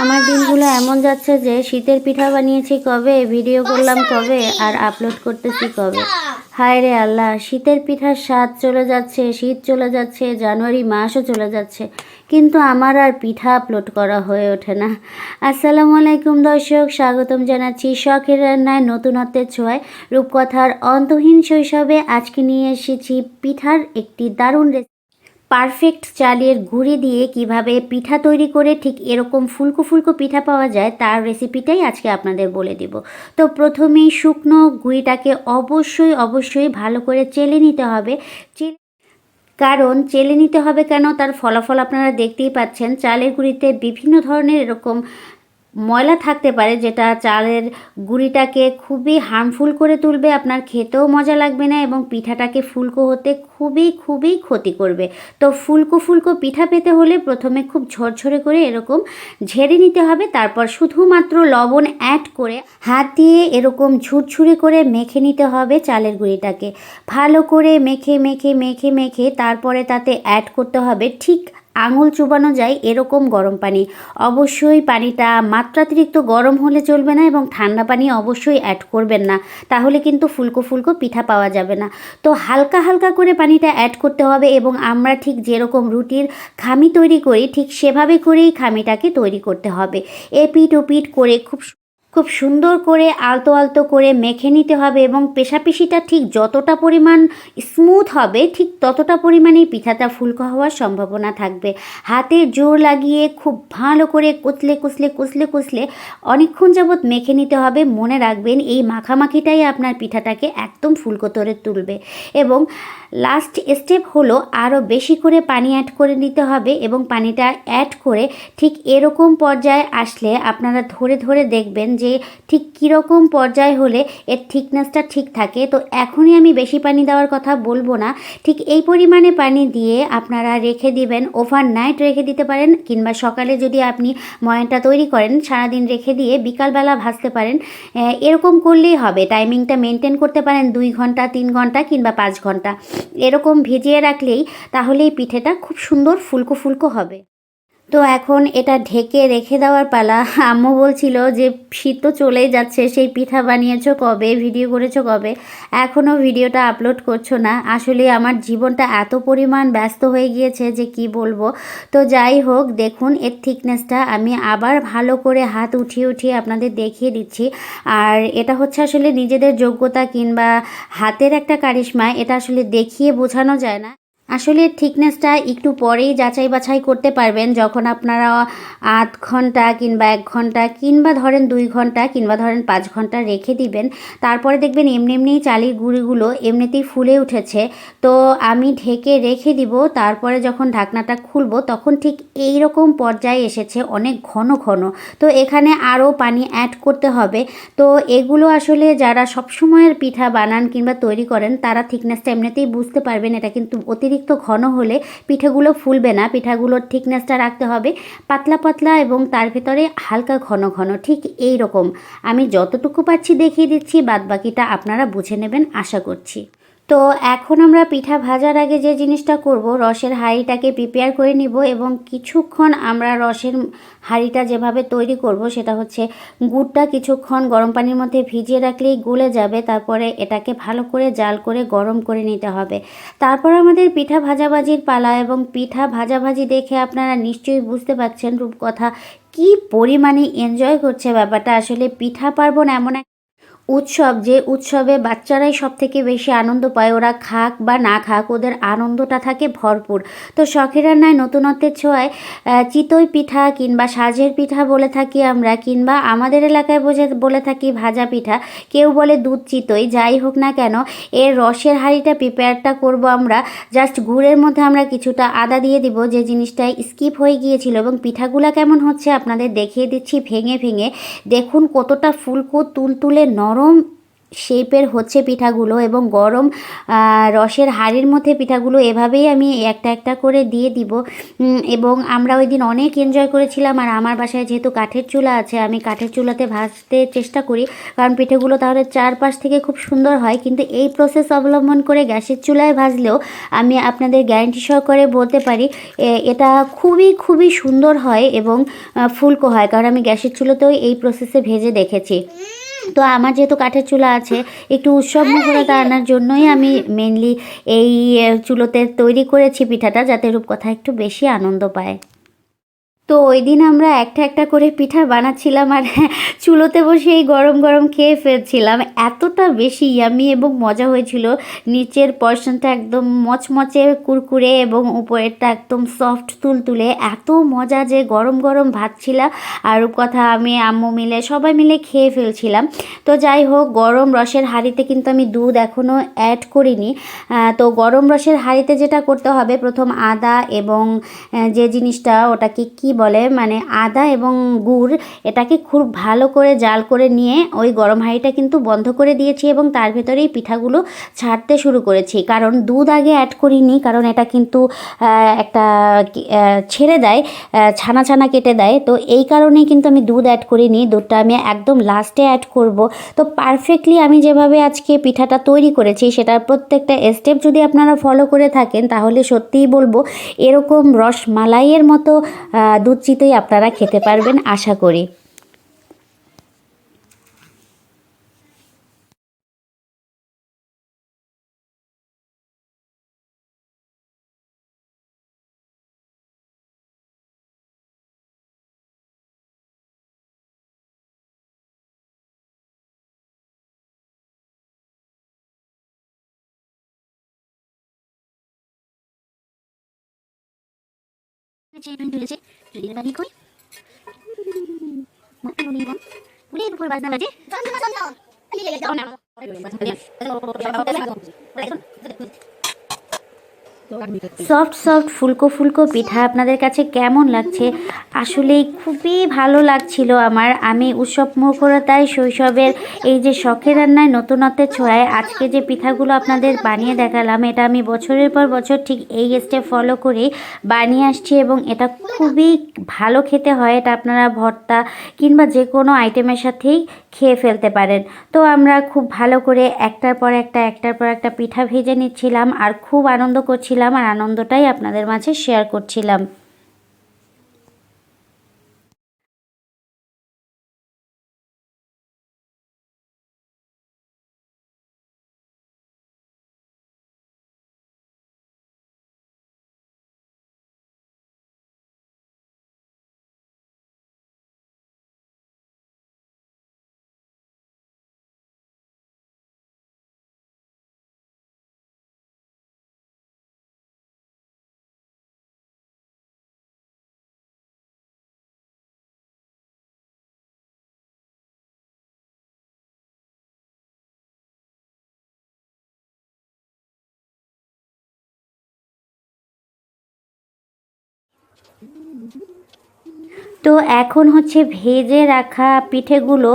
আমার দিনগুলো এমন যাচ্ছে যে শীতের পিঠা বানিয়েছি কবে, ভিডিও করলাম কবে, আর আপলোড করতেছি কবে। হায় রে আল্লাহ, শীতের পিঠার স্বাদ চলে যাচ্ছে, শীত চলে যাচ্ছে, জানুয়ারি মাসও চলে যাচ্ছে, কিন্তু আমার আর পিঠা আপলোড করা হয়ে ওঠে না। আসসালামু আলাইকুম দর্শক, স্বাগতম জানাচ্ছি শখের রান্নায় নতুনত্বের ছোঁয়ায় রূপকথার অন্তহীন শৈশবে আজকে নিয়ে এসেছি পিঠার একটি দারুণ রেসিপি পারফেক্ট চালের গুঁড়ি দিয়ে কীভাবে পিঠা তৈরি করে ঠিক এরকম ফুলকো ফুলকো পিঠা পাওয়া যায় তার রেসিপিটাই আজকে আপনাদের বলে দিব। তো প্রথমেই শুকনো গুঁড়িটাকে অবশ্যই অবশ্যই ভালো করে চেলে নিতে হবে। কারণ চেলে নিতে হবে কেন? তার ফলাফল আপনারা দেখতেই পাচ্ছেন। চালের গুঁড়িতে বিভিন্ন ধরনের এরকম ময়লা থাকতে পারে, যেটা চালের গুঁড়িটাকে খুবই হার্মফুল করে তুলবে, আপনার খেতেও মজা লাগবে না এবং পিঠাটাকে ফুলকো হতে খুবই খুবই ক্ষতি করবে। তো ফুলকো ফুলকো পিঠা পেতে হলে প্রথমে খুব ঝরঝরে করে এরকম ঝেড়ে নিতে হবে, তারপর শুধুমাত্র লবণ অ্যাড করে হাত দিয়ে এরকম ঝুরঝুরে করে মেখে নিতে হবে চালের গুঁড়িটাকে। ভালো করে মেখে মেখে মেখে মেখে তারপরে তাতে অ্যাড করতে হবে ঠিক আঙুল চুবানো যায় এরকম গরম পানি। অবশ্যই পানিটা মাত্রাতিরিক্ত গরম হলে চলবে না এবং ঠান্ডা পানি অবশ্যই অ্যাড করবেন না। তাহলে কিন্তু ফুলকো ফুলকো পিঠা পাওয়া যাবে না। তো হালকা হালকা করে পানিটা অ্যাড করতে হবে এবং আমরা ঠিক যেরকম রুটির খামি তৈরি করি, ঠিক সেভাবে করেই খামিটাকে তৈরি করতে হবে। এপিট ওপিট করে খুব খুব সুন্দর করে আলতো আলতো করে মেখে নিতে হবে এবং পেশাপিশিটা ঠিক যতটা পরিমাণ স্মুথ হবে, ঠিক ততটা পরিমাণেই পিঠাটা ফুলকো হওয়ার সম্ভাবনা থাকবে। হাতে জোর লাগিয়ে খুব ভালো করে কুচলে কুচলে কুচলে কুচলে অনেকক্ষণ যাবৎ মেখে নিতে হবে। মনে রাখবেন, এই মাখামাখিটাই আপনার পিঠাটাকে একদম ফুলকো করে তুলবে। এবং লাস্ট স্টেপ হলো আরও বেশি করে পানি অ্যাড করে নিতে হবে এবং পানিটা অ্যাড করে ঠিক এরকম পর্যায়ে আসলে আপনারা ধরে ধরে দেখবেন যে ঠিক কীরকম পর্যায়ে হলে এর থিকনেসটা ঠিক থাকে। তো এখনই আমি বেশি পানি দেওয়ার কথা বলব না। ঠিক এই পরিমাণে পানি দিয়ে আপনারা রেখে দিবেন ওভার নাইট রেখে দিতে পারেন, কিংবা সকালে যদি আপনি ময়নটা তৈরি করেন, সারাদিন রেখে দিয়ে বিকালবেলা ভাজতে পারেন। এরকম করলেই হবে। টাইমিংটা মেনটেন করতে পারেন দুই ঘণ্টা, তিন ঘণ্টা, কিংবা পাঁচ ঘণ্টা। এরকম ভিজিয়ে রাখলেই তাহলে এই পিঠেটা খুব সুন্দর ফুলকো ফুলকো হবে। তো এখন এটা ঢেকে রেখে দেওয়ার পালা। আম্মু বলছিল যে, শীত তো চলেই যাচ্ছে, সেই পিঠা বানিয়েছো কবে, ভিডিও করেছ কবে? এখনও ভিডিওটা আপলোড করছ না। আসলে আমার জীবনটা এত পরিমাণ ব্যস্ত হয়ে গিয়েছে যে কি বলব। তো যাই হোক, দেখুন, এর থিকনেসটা আমি আবার ভালো করে হাত উঠিয়ে উঠিয়ে আপনাদের দেখিয়ে দিচ্ছি। আর এটা হচ্ছে আসলে নিজেদের যোগ্যতা কিংবা হাতের একটা কারিশমা, এটা আসলে দেখিয়ে বোঝানো যায় না। আসলে থিকনেসটা একটু পরেই যাচাই বাছাই করতে পারবেন। যখন আপনারা আধ ঘণ্টা কিংবা এক ঘণ্টা কিংবা ধরেন দুই ঘণ্টা কিংবা ধরেন পাঁচ ঘণ্টা রেখে দিবেন, তারপরে দেখবেন এমনি এমনিই চালের গুঁড়িগুলো এমনিতেই ফুলে উঠেছে। তো আমি ঢেকে রেখে দিব, তারপরে যখন ঢাকনাটা খুলবো তখন ঠিক এই রকম পর্যায়ে এসেছে অনেক ঘন ঘন। তো এখানে আরও পানি অ্যাড করতে হবে। তো এগুলো আসলে যারা সবসময়ের পিঠা বানান কিংবা তৈরি করেন, তারা থিকনেসটা এমনিতেই বুঝতে পারবেন। এটা কিন্তু অতিরিক্ত ঘন হলে পিঠেগুলো ফুলবে না। পিঠাগুলোর থিকনেসটা রাখতে হবে। পাতলা পাতলা এবং তার ভিতরে হালকা ঘন ঘন, ঠিক এই রকম আমি যতটুকু পাচ্ছি দেখিয়ে দিচ্ছি, বাদবাকিটা আপনারা বুঝে নেবেন, আশা করছি। তো এখন আমরা পিঠা ভাজার আগে যে জিনিসটা করব, রসের হাঁড়িটাকে প্রিপেয়ার করে নিব এবং কিছুক্ষণ আমরা রসের হাঁড়িটা যেভাবে তৈরি করব সেটা হচ্ছে গুড়টা কিছুক্ষণ গরম পানির মধ্যে ভিজিয়ে রাখলেই গলে যাবে, তারপরে এটাকে ভালো করে জাল করে গরম করে নিতে হবে। তারপর আমাদের পিঠা ভাজাভাজির পালা এবং পিঠা ভাজাভাজি দেখে আপনারা নিশ্চয়ই বুঝতে পারছেন রূপকথা কি পরিমাণে এনজয় করছে ব্যাপারটা। আসলে পিঠা পার্বণ এমন উৎসব, যে উৎসবে বাচ্চারাই সব থেকে বেশি আনন্দ পায়, ওরা খাক বা না খাক, ওদের আনন্দটা থাকে ভরপুর। তো শখের রান্নায় নতুনত্বের ছোঁয়ায় চিতই পিঠা কিংবা সাজের পিঠা বলে থাকি আমরা, কিংবা আমাদের এলাকায় বোঝে বলে থাকি ভাজা পিঠা। কেউ বলে দুধ চিতই, যাই হোক না কেন, এর রসের হাঁড়িটা প্রিপেয়ারটা করব আমরা। জাস্ট গুড়ের মধ্যে আমরা কিছুটা আদা দিয়ে দিব, যে জিনিসটা স্কিপ হয়ে গিয়েছিল। এবং পিঠাগুলা কেমন হচ্ছে আপনাদের দেখিয়ে দিচ্ছি ভেঙে ভেঙে। দেখুন কতটা ফুলকো তুলতুলে নরম শেপের হচ্ছে পিঠাগুলো এবং গরম রসের হাঁড়ির মধ্যে পিঠাগুলো এভাবেই আমি একটা একটা করে দিয়ে দিব। এবং আমরা ওই দিন অনেক এনজয় করেছিলাম আর আমার বাসায় যেহেতু কাঠের চুলা আছে, আমি কাঠের চুলাতে ভাজতে চেষ্টা করি। কারণ পিঠেগুলো তাহলে চারপাশ থেকে খুব সুন্দর হয়, কিন্তু এই প্রসেস অবলম্বন করে গ্যাসের চুলায় ভাজলেও আমি আপনাদের গ্যারান্টি সহকারে বলতে পারি এটা খুবই খুবই সুন্দর হয় এবং ফুলকো হয়। কারণ আমি গ্যাসের চুলোতেও এই প্রসেসে ভেজে দেখেছি। তো আমার যেহেতু কাঠের চুলা আছে একটু উৎসব মুখরতা আনার জন্যই আমি মেনলি এই চুলোতে তৈরি করেছি পিঠাটা যাতে রূপকথা একটু বেশি আনন্দ পায়। তো ওই দিন আমরা একটা একটা করে পিঠা বানাচ্ছিলাম আর চুলোতে বসে এই গরম গরম খেয়ে ফেলছিলাম। এতটা বেশি ইয়ামি এবং মজা হয়েছিল। নিচের পর্শনটা একদম মচমচে, কুরকুরে এবং উপরেরটা একদম সফট তুলতুলে। এত মজা যে গরম গরম ভাত ছিল আর কথা আমি, আম্মু মিলে, সবাই মিলে খেয়ে ফেলছিলাম। তো যাই হোক, গরম রসের হাঁড়িতে কিন্তু আমি দুধ এখনও অ্যাড করিনি। তো গরম রসের হাঁড়িতে যেটা করতে হবে, প্রথম আদা এবং যে জিনিসটা, ওটাকে কি বলে মানে আদা এবং গুড় এটাকে খুব ভালো করে জাল করে নিয়ে ওই গরম হাঁড়িটা কিন্তু বন্ধ করে দিয়েছি এবং তার ভেতরেই পিঠাগুলো ছাড়তে শুরু করেছি। কারণ দুধ আগে অ্যাড করিনি, কারণ এটা কিন্তু একটা ছেড়ে দেয় ছানা ছানা কেটে দেয়। তো এই কারণেই কিন্তু আমি দুধ অ্যাড করিনি, দুধটা আমি একদম লাস্টে অ্যাড করব। তো পারফেক্টলি আমি যেভাবে আজকে পিঠাটা তৈরি করেছি, সেটার প্রত্যেকটা স্টেপ যদি আপনারা ফলো করে থাকেন, তাহলে সত্যিই বলব, এরকম রসমালাইয়ের মতো দুধ চিতই আপনারা খেতে পারবেন আশা করি। চেপে তুলেছে চুরির বাড়ি কই মাথা বলি বল উড়ে দুপুর বাজনা বাজে সফট সফট ফুলকো ফুলকো পিঠা আপনাদের কাছে কেমন লাগছে? আসলেই খুবই ভালো লাগছিল আমার। আমি উৎসব মুখরতায়, শৈশবের এই যে শখের রান্নায় নতুনত্বের ছোঁয়ায় আজকে যে পিঠাগুলো আপনাদের বানিয়ে দেখালাম, এটা আমি বছরের পর বছর ঠিক এই স্টেপ ফলো করে বানিয়ে আসছি এবং এটা খুবই ভালো খেতে হয়। এটা আপনারা ভর্তা কিংবা যে কোনো আইটেমের সাথেই খেয়ে ফেলতে পারেন। তো আমরা খুব ভালো করে একটার পর একটা, একটার পর একটা পিঠা ভেজে নিচ্ছিলাম আর খুব আনন্দ করছিলাম আর আনন্দটাই আপনাদের মাঝে শেয়ার করছিলাম। তো এখন হচ্ছে ভেজে রাখা পিঠেগুলো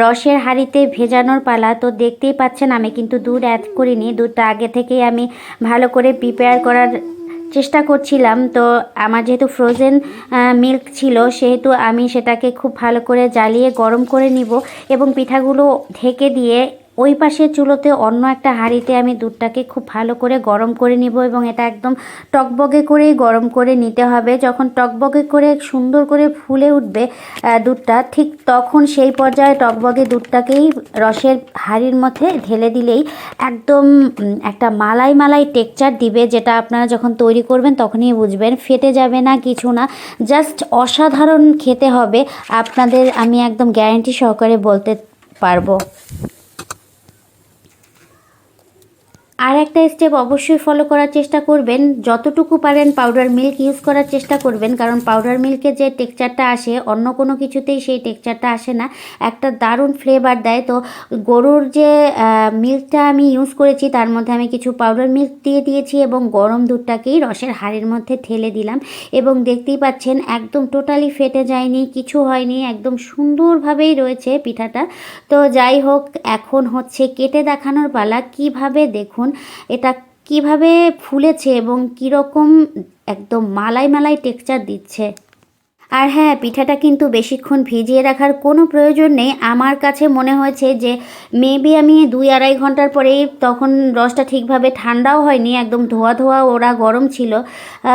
রসের হাঁড়িতে ভেজানোর পালা। তো দেখতেই পাচ্ছেন, আমি কিন্তু দুধ অ্যাড করিনি। দুধটা আগে থেকেই আমি ভালো করে প্রিপেয়ার করার চেষ্টা করছিলাম। তো আমার যেহেতু ফ্রোজেন মিল্ক ছিল, সেহেতু আমি সেটাকে খুব ভালো করে জ্বালিয়ে গরম করে নিব এবং পিঠাগুলো ঢেকে দিয়ে ওই পাশে চুলোতে অন্য একটা হাঁড়িতে আমি দুধটাকে খুব ভালো করে গরম করে নিব এবং এটা একদম টকবগে করেই গরম করে নিতে হবে। যখন টকবগে করে সুন্দর করে ফুলে উঠবে দুধটা, ঠিক তখন সেই পর্যায়ে টকবগে দুধটাকেই রসের হাঁড়ির মধ্যে ঢেলে দিলেই একদম একটা মালাই মালাই টেক্সচার দিবে, যেটা আপনারা যখন তৈরি করবেন তখনই বুঝবেন। ফেটে যাবে না, কিছু না, জাস্ট অসাধারণ খেতে হবে। আপনাদের আমি একদম গ্যারান্টি সহকারে বলতে পারব। আর একটা স্টেপ অবশ্যই ফলো করার চেষ্টা করবেন। যতটুকু পারেন পাউডার মিল্ক ইউজ করার চেষ্টা করবেন, কারণ পাউডার মিল্কে যে টেক্সচারটা আসে, অন্য কোনো কিছুতেই সেই টেক্সচারটা আসে না। একটা দারুণ ফ্লেভার দেয়। তো গরুর যে মিল্কটা আমি ইউজ করেছি, তার মধ্যে আমি কিছু পাউডার মিল্ক দিয়ে দিয়েছি এবং গরম দুধটাকেই রসের হাড়ের মধ্যে ঠেলে দিলাম। এবং দেখতেই পাচ্ছেন, একদম টোটালি ফেটে যায়নি, কিছু হয়নি, একদম সুন্দরভাবেই রয়েছে পিঠাটা। তো যাই হোক, এখন হচ্ছে কেটে দেখানোর পালা। কীভাবে দেখুন এটা কীভাবে ফুলেছে এবং কীরকম একদম মালাই মালাই টেক্সচার দিচ্ছে। আর হ্যাঁ পিঠাটা কিন্তু বেশিক্ষণ ভিজিয়ে রাখার কোনো প্রয়োজন নেই। আমার কাছে মনে হয়েছে যে মেবি আমি দুই আড়াই ঘণ্টার পরেই তখন রসটা ঠিকভাবে ঠান্ডাও হয়নি, একদম ধোয়া ধোয়া ওরা গরম ছিল।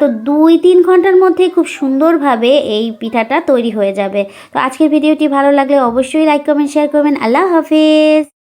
তো দুই তিন ঘণ্টার মধ্যে খুব সুন্দরভাবে এই পিঠাটা তৈরি হয়ে যাবে। তো আজকের ভিডিওটি ভালো লাগলে অবশ্যই লাইক কমেন্ট শেয়ার করবেন। আল্লাহ হাফিজ!